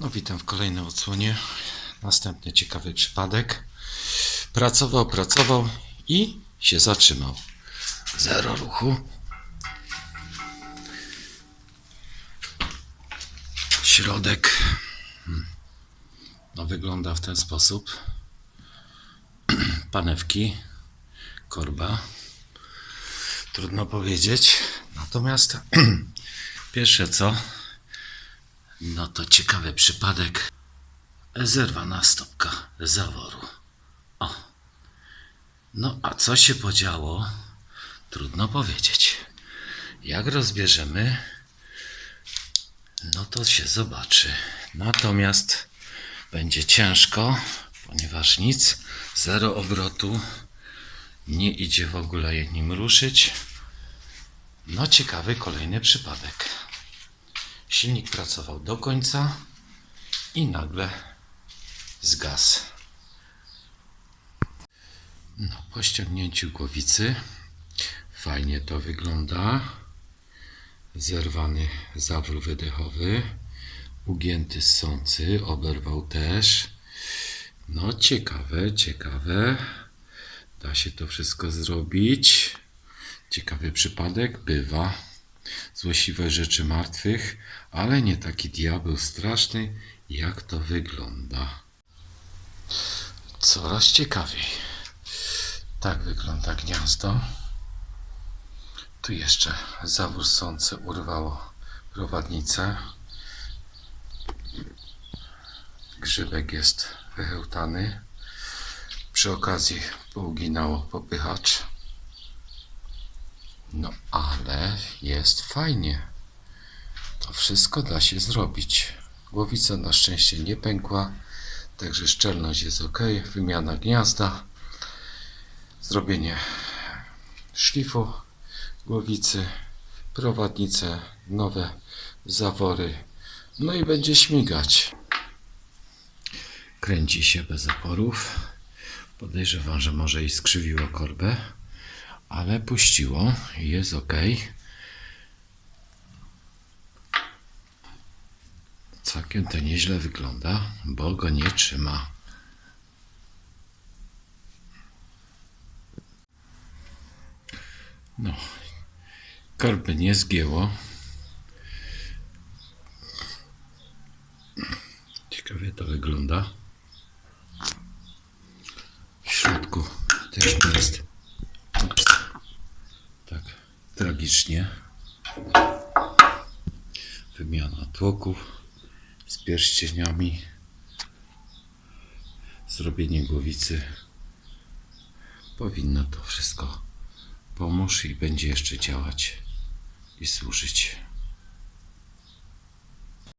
No witam w kolejnej odsłonie. Następny ciekawy przypadek. Pracował, pracował i się zatrzymał. Zero ruchu. Środek. Hmm. No wygląda w ten sposób. Panewki, korba. Trudno powiedzieć. Natomiast pierwsze co, no to ciekawy przypadek. Zerwana stopka zaworu. O. No a co się podziało? Trudno powiedzieć. Jak rozbierzemy, no to się zobaczy. Natomiast będzie ciężko, ponieważ nic, zero obrotu, nie idzie w ogóle nim ruszyć. No ciekawy kolejny przypadek. Silnik pracował do końca i nagle zgasł. No, po ściągnięciu głowicy fajnie to wygląda. Zerwany zawór wydechowy, ugięty ssący, oberwał też. No ciekawe, ciekawe. Da się to wszystko zrobić. Ciekawy przypadek bywa. Złośliwe rzeczy martwych, ale nie taki diabeł straszny, jak to wygląda. Coraz ciekawiej. Tak wygląda gniazdo. Tu jeszcze zawór sący urwało prowadnicę. Grzybek jest wychełtany. Przy okazji pouginało popychacz. No ale jest fajnie. To wszystko da się zrobić. Głowica na szczęście nie pękła, także szczelność jest ok. Wymiana gniazda, zrobienie szlifu głowicy, prowadnice, nowe zawory. No i będzie śmigać. Kręci się bez oporów. Podejrzewam, że może i skrzywiło korbę ale puściło i jest ok. Całkiem to nieźle wygląda, bo go nie trzyma. No, korby nie zgięło. Ciekawie to wygląda. W środku też jest tak tragicznie. Wymiana tłoków z pierścieniami, zrobienie głowicy. Powinno to wszystko pomóc i będzie jeszcze działać i służyć.